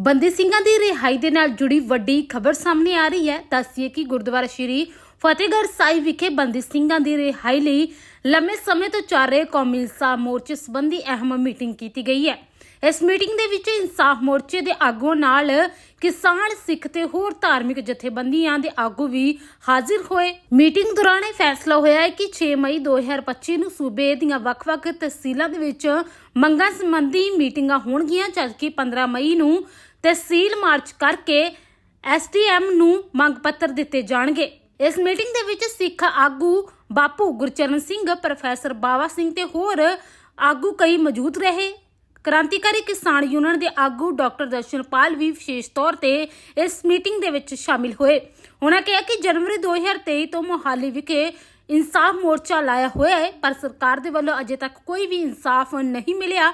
ਬੰਦੀ ਸਿੰਘਾਂ ਦੀ ਰਿਹਾਈ ਦੇ ਨਾਲ ਜੁੜੀ ਵੱਡੀ ਖਬਰ ਸਾਹਮਣੇ ਆ ਰਹੀ ਹੈ। ਦੱਸੀਏ ਕਿ ਗੁਰਦੁਆਰਾ ਸ਼੍ਰੀ ਫਤਿਹਗੜ੍ਹ ਸਾਹਿਬ ਵਿਖੇ ਬੰਦੀ ਸਿੰਘਾਂ ਦੀ ਰਿਹਾਈ ਲਈ ਲੰਮੇ ਸਮੇਂ ਤੋਂ ਚੱਲ ਰਹੇ ਕੌਮੀ ਇਨਸਾਫ ਮੋਰਚੇ ਸੰਬੰਧੀ ਅਹਿਮ ਮੀਟਿੰਗ ਕੀਤੀ ਗਈ ਹੈ। ਇਸ ਮੀਟਿੰਗ ਦੇ ਵਿੱਚ ਇਨਸਾਫ ਮੋਰਚੇ ਦੇ ਆਗੂਆਂ ਨਾਲ ਕਿਸਾਨ, ਸਿੱਖ ਤੇ ਹੋਰ ਧਾਰਮਿਕ ਜਥੇਬੰਦੀਆਂ ਦੇ ਆਗੂ ਵੀ ਹਾਜ਼ਰ ਹੋਏ। ਮੀਟਿੰਗ ਦੌਰਾਨ ਇਹ ਫੈਸਲਾ ਹੋਇਆ ਹੈ ਕਿ 6 ਮਈ 2025 ਨੂੰ ਸੂਬੇ ਦੀਆਂ ਵੱਖ-ਵੱਖ ਤਹਿਸੀਲਾਂ ਦੇ ਵਿੱਚ ਮੰਗਾਂ ਸੰਬੰਧੀ ਮੀਟਿੰਗਾਂ ਹੋਣਗੀਆਂ, ਜਦਕਿ 15 ਮਈ ਨੂੰ ਸੀਲ ਮਾਰਚ ਕਰਕੇ ਐਸਡੀਐਮ ਨੂੰ ਮੰਗ ਪੱਤਰ ਦਿੱਤੇ ਜਾਣਗੇ। ਇਸ ਮੀਟਿੰਗ ਦੇ ਵਿੱਚ ਸਿੱਖ ਆਗੂ ਬਾਪੂ ਗੁਰਚਰਨ ਸਿੰਘ, ਪ੍ਰੋਫੈਸਰ ਬਾਵਾ ਸਿੰਘ ਤੇ ਹੋਰ ਆਗੂ ਕਈ ਮੌਜੂਦ ਰਹੇ। ਕ੍ਰਾਂਤੀਕਾਰੀ ਕਿਸਾਨ ਯੂਨੀਅਨ ਦੇ ਆਗੂ ਡਾਕਟਰ ਦਰਸ਼ਨਪਾਲ ਵੀ ਵਿਸ਼ੇਸ਼ ਤੌਰ ਤੇ ਇਸ ਮੀਟਿੰਗ ਦੇ ਵਿੱਚ ਸ਼ਾਮਿਲ ਹੋਏ। ਉਹਨਾਂ ਕਿਹਾ ਕਿ ਜਨਵਰੀ 2023 ਤੋਂ ਮੋਹਾਲੀ ਵਿਖੇ ਇਨਸਾਫ ਮੋਰਚਾ ਲਾਇਆ ਹੋਇਆ ਹੈ, ਪਰ ਸਰਕਾਰ ਦੇ ਵੱਲੋਂ ਅਜੇ ਤੱਕ ਕੋਈ ਵੀ ਇਨਸਾਫ ਨਹੀਂ ਮਿਲਿਆ।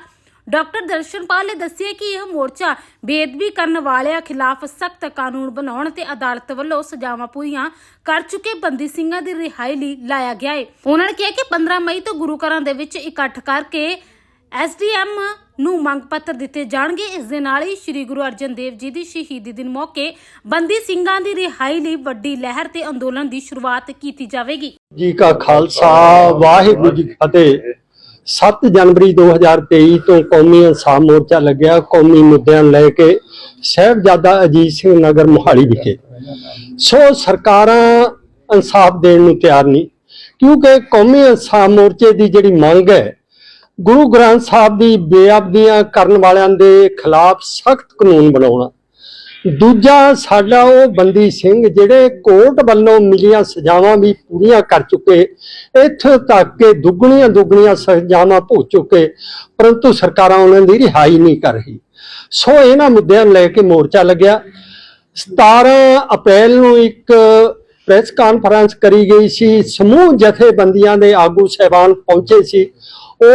ਡਾਕਟਰ ਦਰਸ਼ਨਪਾਲ ਨੇ ਦੱਸਿਆ ਕਿ ਇਹ ਮੋਰਚਾ ਬੇਅਦਬੀ ਕਰਨ ਵਾਲਿਆਂ ਖਿਲਾਫ ਸਖਤ ਕਾਨੂੰਨ ਬਣਾਉਣ ਤੇ ਅਦਾਲਤ ਵੱਲੋਂ ਸਜ਼ਾਵਾਂ ਪੂਰੀਆਂ ਕਰ ਚੁੱਕੇ ਬੰਦੀ ਸਿੰਘਾਂ ਦੀ ਰਿਹਾਈ ਲਈ ਲਾਇਆ ਗਿਆ ਹੈ ਉਹਨਾਂ ਨੇ ਕਿਹਾ ਕਿ 15 ਮਈ ਤੋਂ ਗੁਰੂ ਘਰਾਂ ਦੇ ਵਿੱਚ ਇਕੱਠ ਕਰਕੇ ਐਸਡੀਐਮ ਨੂੰ ਮੰਗ ਪੱਤਰ ਦਿੱਤੇ ਜਾਣਗੇ। ਇਸ ਦੇ ਨਾਲ ਹੀ ਸ੍ਰੀ ਗੁਰੂ ਅਰਜਨ ਦੇਵ ਜੀ ਦੀ ਸ਼ਹੀਦੀ ਦਿਨ ਮੌਕੇ ਬੰਦੀ ਸਿੰਘਾਂ ਦੀ ਰਿਹਾਈ ਲਈ ਵੱਡੀ ਲਹਿਰ ਤੇ ਅੰਦੋਲਨ ਦੀ ਸ਼ੁਰੂਆਤ ਕੀਤੀ ਜਾਵੇਗੀ। ਜੀ ਕਾ ਖਾਲਸਾ, ਵਾਹਿਗੁਰੂ ਜੀ ਫਤਿਹ। 7 ਜਨਵਰੀ 2023 ਤੋਂ ਕੌਮੀ ਇਨਸਾਫ ਮੋਰਚਾ ਲੱਗਿਆ। ਕੌਮੀ ਮੁੱਦਿਆਂ ਨੂੰ ਲੈ ਕੇ ਸਾਹਿਬਜ਼ਾਦਾ ਅਜੀਤ ਸਿੰਘ ਨਗਰ ਮੁਹਾਲੀ ਵਿਖੇ। ਸੋ ਸਰਕਾਰਾਂ ਇਨਸਾਫ ਦੇਣ ਨੂੰ ਤਿਆਰ ਨਹੀਂ, ਕਿਉਂਕਿ ਕੌਮੀ ਇਨਸਾਫ ਮੋਰਚੇ ਦੀ ਜਿਹੜੀ ਮੰਗ ਹੈ, ਗੁਰੂ ਗ੍ਰੰਥ ਸਾਹਿਬ ਦੀ ਬੇਅਬਦੀਆਂ ਕਰਨ ਵਾਲਿਆਂ ਦੇ ਖਿਲਾਫ ਸਖਤ ਕਾਨੂੰਨ ਬਣਾਉਣਾ। ਦੂਜਾ ਸਾਡਾ ਉਹ ਬੰਦੀ ਸਿੰਘ ਜਿਹੜੇ ਕੋਰਟ ਵੱਲੋਂ ਮਿਲੀਆਂ ਸਜ਼ਾਵਾਂ ਵੀ ਪੂਰੀਆਂ ਕਰ ਚੁੱਕੇ, ਇੱਥੋਂ ਤੱਕ ਕਿ ਦੁੱਗਣੀਆਂ ਦੁੱਗਣੀਆਂ ਸਜ਼ਾਵਾਂ ਭੁਗਤ ਚੁੱਕੇ, ਪਰੰਤੂ ਸਰਕਾਰਾਂ ਉਹਨਾਂ ਦੀ ਰਿਹਾਈ ਨਹੀਂ ਕਰ ਰਹੀ। ਸੋ ਇਹਨਾਂ ਮੁੱਦਿਆਂ ਨੂੰ ਲੈ ਕੇ ਮੋਰਚਾ ਲੱਗਿਆ। 17 ਅਪ੍ਰੈਲ ਨੂੰ ਇੱਕ ਪ੍ਰੈਸ ਕਾਨਫਰੰਸ ਕਰੀ ਗਈ ਸੀ। ਸਮੂਹ ਜਥੇਬੰਦੀਆਂ ਦੇ ਆਗੂ ਸਹਿਬਾਨ ਪਹੁੰਚੇ ਸੀ।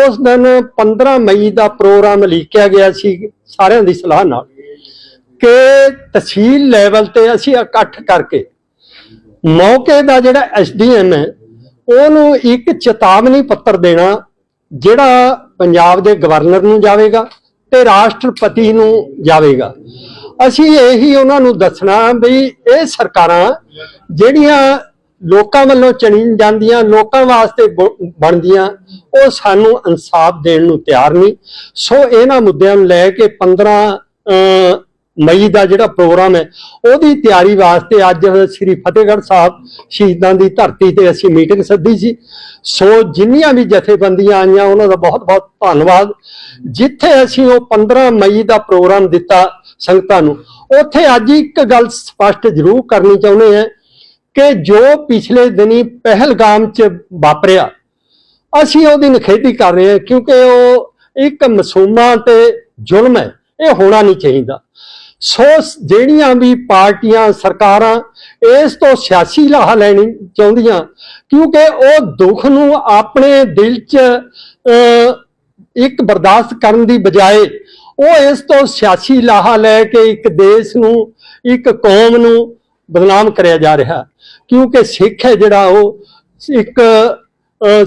ਉਸ ਦਿਨ 15 ਮਈ ਦਾ ਪ੍ਰੋਗਰਾਮ ਲਿਖਿਆ ਗਿਆ ਸੀ। ਸਾਰਿਆਂ ਦੀ ਸਲਾਹ ਨਾਲ। ਕਿ ਤਹਿਸੀਲ ਲੈਵਲ ਤੇ ਅਸੀਂ ਇਕੱਠ ਕਰਕੇ ਮੌਕੇ ਦਾ ਜਿਹੜਾ ਐਸਡੀਐਮ ਹੈ ਉਹਨੂੰ ਇੱਕ ਚੇਤਾਵਨੀ ਪੱਤਰ ਦੇਣਾ ਜਿਹੜਾ ਪੰਜਾਬ ਦੇ ਗਵਰਨਰ ਨੂੰ ਜਾਵੇਗਾ ਤੇ ਰਾਸ਼ਟਰਪਤੀ ਨੂੰ ਜਾਵੇਗਾ। ਅਸੀਂ ਇਹੀ ਉਹਨਾਂ ਨੂੰ ਦੱਸਣਾ ਵੀ ਇਹ ਸਰਕਾਰਾਂ ਜਿਹੜੀਆਂ ਲੋਕਾਂ ਵੱਲੋਂ ਚਣੀ ਜਾਂਦੀਆਂ ਲੋਕਾਂ ਵਾਸਤੇ ਬਣਦੀਆਂ ਉਹ ਸਾਨੂੰ ਇਨਸਾਫ ਦੇਣ ਨੂੰ ਤਿਆਰ ਨਹੀਂ। ਸੋ ਇਹਨਾਂ ਮੁੱਦਿਆਂ ਨੂੰ ਲੈ ਕੇ 15 ਅਹ, ਮਈ ਦਾ ਜਿਹੜਾ ਪ੍ਰੋਗਰਾਮ ਹੈ, ਉਹਦੀ ਤਿਆਰੀ ਵਾਸਤੇ ਅੱਜ ਸ੍ਰੀ ਫਤਿਹਗੜ੍ਹ ਸਾਹਿਬ ਸ਼ਹੀਦਾਂ ਦੀ ਧਰਤੀ ਤੇ ਅਸੀਂ ਮੀਟਿੰਗ ਸੱਦੀ ਸੀ। ਸੋ ਜਿੰਨੀਆਂ ਵੀ ਜਥੇਬੰਦੀਆਂ ਆਈਆਂ, ਉਹਨਾਂ ਦਾ ਬਹੁਤ-ਬਹੁਤ ਧੰਨਵਾਦ। ਜਿੱਥੇ ਅਸੀਂ ਉਹ 15 ਮਈ ਦਾ ਪ੍ਰੋਗਰਾਮ ਦਿੱਤਾ ਸੰਗਤਾਂ ਨੂੰ, ਉੱਥੇ ਅੱਜ ਇੱਕ ਗੱਲ ਸਪਸ਼ਟ ਜ਼ਰੂਰ ਕਰਨੀ ਚਾਹੁੰਦੇ ਹਾਂ ਕਿ ਜੋ ਪਿਛਲੇ ਦਿਨੀ ਪਹਿਲਗਾਮ 'ਚ ਵਾਪਰਿਆ, ਅਸੀਂ ਉਹਦੀ ਨਿਖੇਧੀ ਕਰ ਰਹੇ ਹਾਂ ਕਿਉਂਕਿ ਉਹ ਇੱਕ ਮਾਸੂਮਾਂ ਤੇ ਜ਼ੁਲਮ ਹੈ, ਇਹ ਹੋਣਾ ਨਹੀਂ ਚਾਹੀਦਾ। ਸੋ ਜਿਹੜੀਆਂ ਵੀ ਪਾਰਟੀਆਂ, ਸਰਕਾਰਾਂ ਇਸ ਤੋਂ ਸਿਆਸੀ ਲਾਹਾ ਲੈਣੀ ਚਾਹੁੰਦੀਆਂ, ਕਿਉਂਕਿ ਉਹ ਦੁੱਖ ਨੂੰ ਆਪਣੇ ਦਿਲ 'ਚ ਇੱਕ ਬਰਦਾਸ਼ਤ ਕਰਨ ਦੀ ਬਜਾਏ ਉਹ ਇਸ ਤੋਂ ਸਿਆਸੀ ਲਾਹਾ ਲੈ ਕੇ ਇੱਕ ਦੇਸ਼ ਨੂੰ, ਇੱਕ ਕੌਮ ਨੂੰ ਬਦਨਾਮ ਕਰਿਆ ਜਾ ਰਿਹਾ। ਕਿਉਂਕਿ ਸਿੱਖ ਹੈ ਜਿਹੜਾ ਉਹ, ਇੱਕ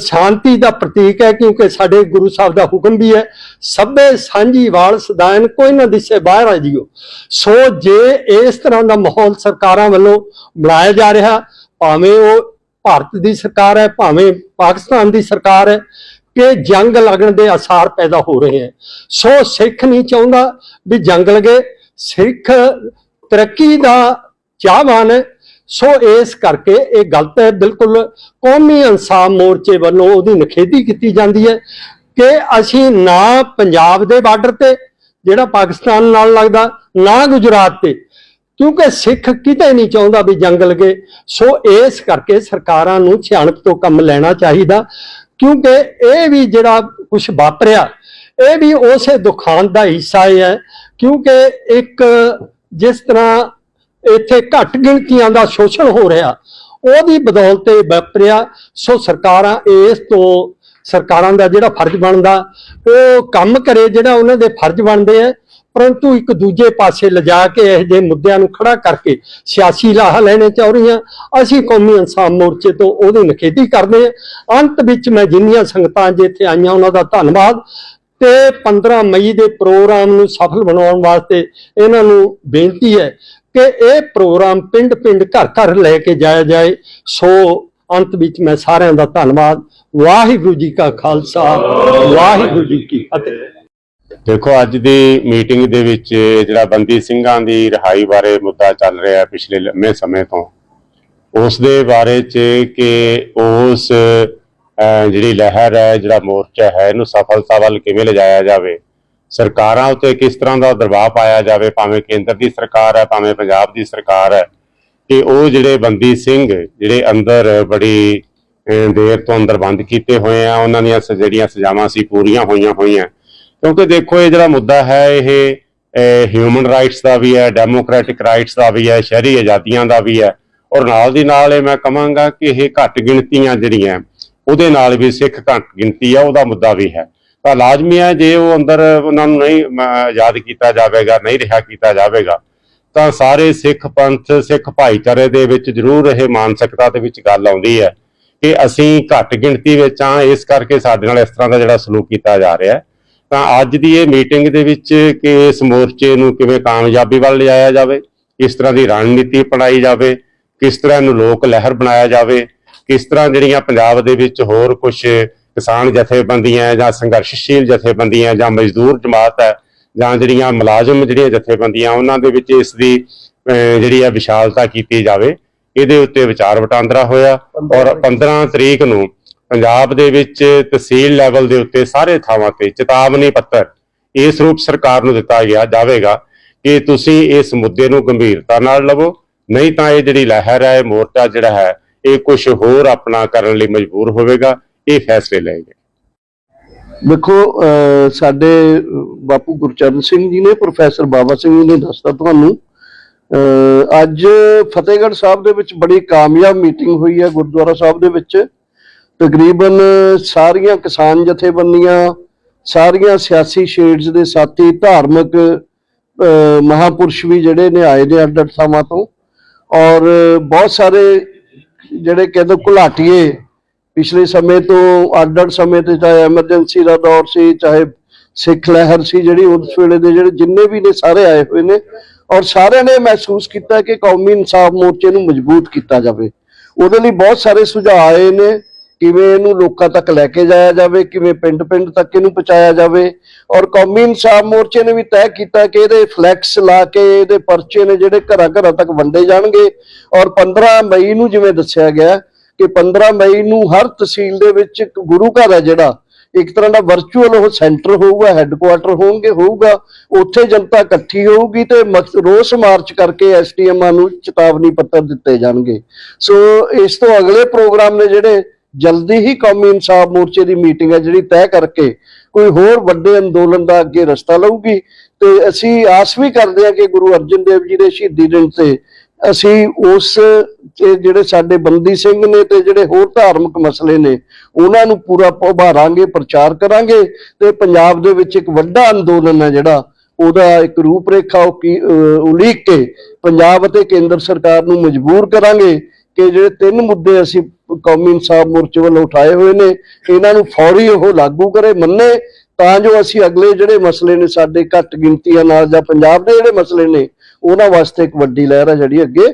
ਸ਼ਾਂਤੀ ਦਾ ਪ੍ਰਤੀਕ ਹੈ, ਕਿਉਂਕਿ ਸਾਡੇ ਗੁਰੂ ਸਾਹਿਬ ਦਾ ਹੁਕਮ ਵੀ ਹੈ, ਸਭੇ ਸਾਂਝੀ ਵਾਲ ਸਦਾਇਨ, ਕੋਈ ਨਾ ਦਿਸੇ ਬਾਹਰ ਆ ਜਿਓ। ਸੋ ਜੇ ਇਸ ਤਰ੍ਹਾਂ ਦਾ ਮਾਹੌਲ ਸਰਕਾਰਾਂ ਵੱਲੋਂ ਬਣਾਇਆ ਜਾ ਰਿਹਾ, ਭਾਵੇਂ ਉਹ ਭਾਰਤ ਦੀ ਸਰਕਾਰ ਹੈ, ਭਾਵੇਂ ਪਾਕਿਸਤਾਨ ਦੀ ਸਰਕਾਰ ਹੈ, ਕਿ ਜੰਗ ਲੱਗਣ ਦੇ ਆਸਾਰ ਪੈਦਾ ਹੋ ਰਹੇ ਹਨ ਸੋ ਸਿੱਖ ਨਹੀਂ ਚਾਹੁੰਦਾ ਵੀ ਜੰਗ ਲਗੇ ਸਿੱਖ ਤਰੱਕੀ ਦਾ ਚਾਹਵਾਨ ਹੈ ਸੋ ਇਸ ਕਰਕੇ ਇਹ ਗਲਤ ਹੈ, ਬਿਲਕੁਲ ਕੌਮੀ ਇਨਸਾਫ ਮੋਰਚੇ ਵੱਲੋਂ ਉਹਦੀ ਨਿਖੇਧੀ ਕੀਤੀ ਜਾਂਦੀ ਹੈ ਕਿ ਅਸੀਂ ਨਾ ਪੰਜਾਬ ਦੇ ਬਾਰਡਰ ਤੇ, ਜਿਹੜਾ ਪਾਕਿਸਤਾਨ ਨਾਲ ਲੱਗਦਾ, ਨਾ ਗੁਜਰਾਤ ਤੇ, ਕਿਉਂਕਿ ਸਿੱਖ ਕਿਤੇ ਨਹੀਂ ਚਾਹੁੰਦਾ ਵੀ ਜੰਗ ਲਗੇ। ਸੋ ਇਸ ਕਰਕੇ ਸਰਕਾਰਾਂ ਨੂੰ ਸਿਆਣਪ ਤੋਂ ਕੰਮ ਲੈਣਾ ਚਾਹੀਦਾ, ਕਿਉਂਕਿ ਇਹ ਵੀ ਜਿਹੜਾ ਕੁਝ ਵਾਪਰਿਆ, ਇਹ ਵੀ ਉਸੇ ਦੁਖਾਂਤ ਦਾ ਹਿੱਸਾ ਹੀ ਹੈ, ਕਿਉਂਕਿ ਇੱਕ ਜਿਸ ਤਰ੍ਹਾਂ ਇੱਥੇ ਘੱਟ ਗਿਣਤੀਆਂ ਦਾ ਸ਼ੋਸ਼ਣ ਹੋ ਰਿਹਾ। ਉਹਦੀ ਬਦੌਲਤ ਇਹ ਵਾਪਰਿਆ ਸੋ ਸਰਕਾਰਾਂ ਇਸ ਤੋਂ, ਸਰਕਾਰਾਂ ਦਾ ਜਿਹੜਾ ਫਰਜ਼ ਬਣਦਾ, ਉਹ ਕੰਮ ਕਰੇ ਜਿਹੜਾ ਉਹਨਾਂ ਦੇ ਫਰਜ਼ ਬਣਦੇ ਆ। ਪਰੰਤੂ ਇੱਕ ਦੂਜੇ ਪਾਸੇ ਲਿਜਾ ਕੇ ਇਹ ਜਿਹੇ ਮੁੱਦਿਆਂ ਨੂੰ ਖੜਾ ਕਰਕੇ ਸਿਆਸੀ ਲਾਹਾ ਲੈਣੇ ਚਾਹ ਰਹੀਆਂ ਅਸੀਂ ਕੌਮੀ ਇਨਸਾਨ ਮੋਰਚੇ ਤੋਂ ਉਹਦੀ ਨਿਖੇਧੀ ਕਰਦੇ ਹਾਂ। ਅੰਤ ਵਿੱਚ ਮੈਂ ਜਿੰਨੀਆਂ ਸੰਗਤਾਂ ਜਿੱਥੇ ਆਈਆਂ, ਉਹਨਾਂ ਦਾ ਧੰਨਵਾਦ। ਤੇ 15 ਮਈ ਦੇ ਪ੍ਰੋਗਰਾਮ ਨੂੰ ਸਫਲ ਬਣਾਉਣ ਵਾਸਤੇ ਇਹਨਾਂ ਨੂੰ ਬੇਨਤੀ ਹੈ ਕਿ ਇਹ ਪ੍ਰੋਗਰਾਮ ਪਿੰਡ-ਪਿੰਡ, ਘਰ-ਘਰ ਲੈ ਕੇ ਜਾਇਆ ਜਾਏ। ਸੋ ਅੰਤ ਵਿੱਚ ਮੈਂ ਸਾਰਿਆਂ ਦਾ ਧੰਨਵਾਦ। ਵਾਹਿਗੁਰੂ ਜੀ ਕਾ ਖਾਲਸਾ, ਵਾਹਿਗੁਰੂ ਜੀ ਕੀ ਫਤਿਹ। ਦੇਖੋ, ਅੱਜ ਦੀ ਮੀਟਿੰਗ ਦੇ ਵਿੱਚ ਜਿਹੜਾ ਬੰਦੀ ਸਿੰਘਾਂ ਦੀ ਰਿਹਾਈ ਬਾਰੇ ਮੁੱਦਾ ਚੱਲ ਰਿਹਾ ਹੈ ਪਿਛਲੇ ਲੰਮੇ ਸਮੇਂ ਤੋਂ, ਉਸ ਦੇ ਬਾਰੇ ਚ ਕਿ ਉਸ ਜਿਹੜੀ ਲਹਿਰ ਹੈ, ਜਿਹੜਾ ਮੋਰਚਾ ਹੈ, ਇਹਨੂੰ ਸਫਲਤਾ ਵੱਲ ਕਿਵੇਂ ਲਿਜਾਇਆ ਜਾਵੇ? ਸਰਕਾਰਾਂ ਉੱਤੇ ਕਿਸ ਤਰ੍ਹਾਂ ਦਾ ਦਬਾਅ ਪਾਇਆ ਜਾਵੇ? ਭਾਵੇਂ ਕੇਂਦਰ ਦੀ ਸਰਕਾਰ ਹੈ, ਭਾਵੇਂ ਪੰਜਾਬ ਦੀ ਸਰਕਾਰ ਹੈ, ਕਿ ਉਹ ਜਿਹੜੇ ਬੰਦੀ ਸਿੰਘ, ਜਿਹੜੇ ਅੰਦਰ ਬੜੀ ਦੇਰ ਤੋਂ ਅੰਦਰ ਬੰਦ ਕੀਤੇ ਹੋਏ ਆ, ਉਹਨਾਂ ਦੀਆਂ ਜਿਹੜੀਆਂ ਸਜ਼ਾਵਾਂ ਸੀ, ਪੂਰੀਆਂ ਹੋਈਆਂ ਹੋਈਆਂ। ਕਿਉਂਕਿ ਦੇਖੋ, ਇਹ ਜਿਹੜਾ ਮੁੱਦਾ ਹੈ, ਇਹ ਹਿਊਮਨ ਰਾਈਟਸ ਦਾ ਵੀ ਹੈ ਡੈਮੋਕ੍ਰੈਟਿਕ ਰਾਈਟਸ ਦਾ ਵੀ ਹੈ, ਸ਼ਹਿਰੀ ਆਜ਼ਾਦੀਆਂ ਦਾ ਵੀ ਹੈ। ਔਰ ਨਾਲ ਦੀ ਨਾਲ ਇਹ ਮੈਂ ਕਹਾਂਗਾ ਕਿ ਇਹ ਘੱਟ ਗਿਣਤੀਆਂ ਜਿਹੜੀਆਂ ਉਹਦੇ ਨਾਲ ਵੀ ਸਿੱਖ ਘੱਟ ਗਿਣਤੀ ਆ, ਉਹਦਾ ਮੁੱਦਾ ਵੀ ਹੈ। ਤਾਂ ਲਾਜ਼ਮੀ ਹੈ ਜੇ ਉਹ ਅੰਦਰ ਉਹਨਾਂ ਨੂੰ ਨਹੀਂ, ਮ- ਆਜ਼ਾਦ ਕੀਤਾ ਜਾਵੇਗਾ, ਨਹੀਂ ਰਿਹਾ ਕੀਤਾ ਜਾਵੇਗਾ, ਤਾਂ ਸਾਰੇ ਸਿੱਖ ਪੰਥ, ਸਿੱਖ ਭਾਈਚਾਰੇ ਦੇ ਵਿੱਚ ਜ਼ਰੂਰ ਇਹ ਮਾਨਸਿਕਤਾ ਦੇ ਵਿੱਚ ਗੱਲ ਆਉਂਦੀ ਹੈ ਕਿ ਅਸੀਂ ਘੱਟ ਗਿਣਤੀ ਵਿੱਚ ਆ, ਇਸ ਕਰਕੇ ਸਾਡੇ ਨਾਲ ਇਸ ਤਰ੍ਹਾਂ ਦਾ ਜਿਹੜਾ ਸਲੂਕ ਕੀਤਾ ਜਾ ਰਿਹਾ। ਤਾਂ ਅੱਜ ਦੀ ਇਹ ਮੀਟਿੰਗ ਦੇ ਵਿੱਚ ਕਿ ਇਸ ਮੋਰਚੇ ਨੂੰ ਕਿਵੇਂ ਕਾਮਯਾਬੀ ਵੱਲ ਲਿਜਾਇਆ ਜਾਵੇ, ਕਿਸ ਤਰ੍ਹਾਂ ਦੀ ਰਣਨੀਤੀ ਅਪਣਾਈ ਜਾਵੇ, ਕਿਸ ਤਰ੍ਹਾਂ ਇਹਨੂੰ ਲੋਕ ਲਹਿਰ ਬਣਾਇਆ ਜਾਵੇ ਕਿਸ ਤਰ੍ਹਾਂ ਜਿਹੜੀਆਂ ਪੰਜਾਬ ਦੇ ਵਿੱਚ ਹੋਰ ਕੁਝ ਕਿਸਾਨ ਜਥੇਬੰਦੀਆਂ ਜਾਂ ਸੰਘਰਸ਼ਸ਼ੀਲ ਜਥੇਬੰਦੀਆਂ ਜਾਂ ਮਜ਼ਦੂਰ ਜਮਾਤ ਹੈ ਜਾਂ ਜਿਹੜੀਆਂ ਮੁਲਾਜ਼ਮ ਜਿਹੜੀਆਂ ਜਥੇਬੰਦੀਆਂ ਉਹਨਾਂ ਦੇ ਵਿੱਚ ਇਸ ਦੀ ਜਿਹੜੀ ਹੈ ਵਿਸ਼ਾਲਤਾ ਕੀਤੀ ਜਾਵੇ ਇਹਦੇ ਉੱਤੇ ਵਿਚਾਰ ਵਟਾਂਦਰਾ ਹੋਇਆ ਔਰ 15 ਤਰੀਕ। ਨੂੰ ਪੰਜਾਬ ਦੇ ਵਿੱਚ ਤਹਿਸੀਲ ਲੈਵਲ ਦੇ ਉੱਤੇ ਸਾਰੇ ਥਾਵਾਂ ਤੇ ਚੇਤਾਵਨੀ ਪੱਤਰ ਇਸ ਰੂਪ ਸਰਕਾਰ ਨੂੰ ਦਿੱਤਾ ਗਿਆ ਜਾਵੇਗਾ ਕਿ ਤੁਸੀਂ ਇਸ ਮੁੱਦੇ ਨੂੰ ਗੰਭੀਰਤਾ ਨਾਲ ਲਵੋ ਨਹੀਂ ਤਾਂ ਇਹ ਜਿਹੜੀ ਲਹਿਰ ਹੈ ਮੋਰਚਾ ਜਿਹੜਾ ਹੈ ਇਹ ਕੁਝ ਹੋਰ ਆਪਣਾ ਕਰਨ ਲਈ ਮਜਬੂਰ ਹੋਵੇਗਾ, ਇਹ ਫੈਸਲੇ ਲਏ ਗਏ। ਦੇਖੋ, ਅਹ, ਸਾਡੇ ਬਾਪੂ ਗੁਰਚਰਨ ਸਿੰਘ ਜੀ ਨੇ, ਪ੍ਰੋਫੈਸਰ ਬਾਬਾ ਸਿੰਘ ਜੀ ਨੇ ਦੱਸਤਾ ਤੁਹਾਨੂੰ। ਅੱਜ ਫਤਿਹਗੜ੍ਹ ਸਾਹਿਬ ਦੇ ਵਿੱਚ ਬੜੀ ਕਾਮਯਾਬ ਮੀਟਿੰਗ ਹੋਈ ਹੈ ਗੁਰਦੁਆਰਾ ਸਾਹਿਬ ਦੇ ਵਿੱਚ। ਤਕਰੀਬਨ ਸਾਰੀਆਂ ਕਿਸਾਨ ਜਥੇਬੰਦੀਆਂ, ਸਾਰੀਆਂ ਸਿਆਸੀ ਸ਼ੇਡਸ ਦੇ ਸਾਥੀ, ਧਾਰਮਿਕ, ਅਹ, ਮਹਾਪੁਰਸ਼ ਵੀ ਜਿਹੜੇ ਨੇ ਆਏ ਨੇ ਅੱਡ ਅੱਡ ਥਾਵਾਂ ਤੋਂ। ਔਰ ਬਹੁਤ ਸਾਰੇ ਜਿਹੜੇ ਕਹਿੰਦੇ ਘੁਲਾਟੀਏ, ਪਿਛਲੇ ਸਮੇਂ ਤੋਂ ਅੱਡ ਅੱਡ ਸਮੇਂ ਤੇ ਚਾਹੇ ਐਮਰਜੈਂਸੀ ਦਾ ਦੌਰ ਸੀ, ਚਾਹੇ ਸਿੱਖ ਲਹਿਰ ਸੀ, ਜਿਹੜੀ ਉਸ ਵੇਲੇ ਦੇ ਜਿਹੜੇ ਜਿੰਨੇ ਵੀ ਨੇ ਸਾਰੇ ਆਏ ਹੋਏ ਨੇ, ਔਰ ਸਾਰਿਆਂ ਨੇ ਮਹਿਸੂਸ ਕੀਤਾ ਕਿ ਕੌਮੀ ਇਨਸਾਫ ਮੋਰਚੇ ਨੂੰ ਮਜ਼ਬੂਤ ਕੀਤਾ ਜਾਵੇ। ਉਹਦੇ ਲਈ ਬਹੁਤ ਸਾਰੇ ਸੁਝਾਅ ਆਏ ਨੇ। ਕਿਵੇਂ ਇਹਨੂੰ ਲੋਕਾਂ ਤੱਕ ਲੈ ਕੇ ਜਾਇਆ ਜਾਵੇ, ਕਿਵੇਂ ਪਿੰਡ-ਪਿੰਡ ਤੱਕ ਇਹਨੂੰ ਪਹੁੰਚਾਇਆ ਜਾਵੇ। ਔਰ ਕੌਮੀ ਇਨਸਾਫ ਮੋਰਚੇ ਨੇ ਵੀ ਤੈਅ ਕੀਤਾ ਕਿ ਇਹਦੇ ਫਲੈਕਸ ਲਾ ਕੇ ਇਹਦੇ ਪਰਚੇ ਨੇ ਜਿਹੜੇ ਘਰਾਂ-ਘਰਾਂ ਤੱਕ ਵੰਡੇ ਜਾਣਗੇ। ਔਰ 15 ਮਈ ਨੂੰ ਜਿਵੇਂ ਦੱਸਿਆ ਗਿਆ ਕਿ 15 ਮਈ ਨੂੰ ਹਰ ਤਹਿਸੀਲ ਦੇ ਵਿੱਚ ਇੱਕ ਗੁਰੂ ਘਰ ਹੈ ਜਿਹੜਾ, ਇੱਕ ਤਰ੍ਹਾਂ ਦਾ ਵਰਚੁਅਲ ਉਹ ਸੈਂਟਰ ਹੋਊਗਾ ਹੈੱਡਕੁਆਟਰ ਹੋਣਗੇ, ਹੋਊਗਾ। ਉੱਥੇ ਜਨਤਾ ਇਕੱਠੀ ਹੋਊਗੀ ਤੇ ਮਕ- ਰੋਸ ਮਾਰਚ ਕਰਕੇ ਐਸਟੀਐਮਾਂ ਨੂੰ ਚੇਤਾਵਨੀ ਪੱਤਰ ਦਿੱਤੇ ਜਾਣਗੇ। ਸੋ ਇਸ ਤੋਂ ਅਗਲੇ ਪ੍ਰੋਗਰਾਮ ਨੇ ਜਿਹੜੇ ਜਲਦੀ ਹੀ ਕੌਮੀ ਇਨਸਾਫ ਮੋਰਚੇ ਦੀ ਮੀਟਿੰਗ ਹੈ ਜਿਹੜੀ ਤੈਅ ਕਰਕੇ ਕੋਈ ਹੋਰ ਵੱਡੇ ਅੰਦੋਲਨ ਦਾ ਅੱਗੇ ਰਸਤਾ ਲਊਗੀ। ਤੇ ਅਸੀਂ ਆਸ ਵੀ ਕਰਦੇ ਹਾਂ ਕਿ ਗੁਰੂ ਅਰਜਨ ਦੇਵ ਜੀ ਦੇ ਸ਼ਹੀਦੀ ਦਿਨ ਤੇ ਅਸੀਂ ਉਸ ਜਿਹੜੇ ਸਾਡੇ ਬੰਦੀ ਸਿੰਘ ਨੇ ਤੇ ਜਿਹੜੇ ਹੋਰ ਧਾਰਮਿਕ ਮਸਲੇ ਨੇ, ਉਹਨਾਂ ਨੂੰ ਪੂਰਾ ਉਭਾਰਾਂਗੇ, ਪ੍ਰਚਾਰ ਕਰਾਂਗੇ ਤੇ ਪੰਜਾਬ ਦੇ ਵਿੱਚ ਇੱਕ ਵੱਡਾ ਅੰਦੋਲਨ ਹੈ ਜਿਹੜਾ, ਉਹਦਾ ਇੱਕ ਰੂਪਰੇਖਾ ਉਹ ਕੀ ਉਲੀਕ ਕੇ ਪੰਜਾਬ ਅਤੇ ਕੇਂਦਰ ਸਰਕਾਰ ਨੂੰ ਮਜਬੂਰ ਕਰਾਂਗੇ ਕਿ ਜਿਹੜੇ ਤਿੰਨ ਮੁੱਦੇ ਅਸੀਂ ਕੌਮੀ ਇਨਸਾਫ ਮੋਰਚੇ ਵੱਲੋਂ ਉਠਾਏ ਹੋਏ ਨੇ, ਇਹਨਾਂ ਨੂੰ ਫੌਰੀ ਉਹ ਲਾਗੂ ਕਰੇ, ਮੰਨੇ, ਤਾਂ ਜੋ ਅਸੀਂ ਅਗਲੇ ਜਿਹੜੇ ਮਸਲੇ ਨੇ, ਸਾਡੇ ਘੱਟ ਗਿਣਤੀਆਂ ਨਾਲ ਜਾਂ ਪੰਜਾਬ ਦੇ ਜਿਹੜੇ ਮਸਲੇ ਨੇ, ਉਹਨਾਂ ਵਾਸਤੇ ਇੱਕ ਵੱਡੀ ਲਹਿਰ ਹੈ ਜਿਹੜੀ ਅੱਗੇ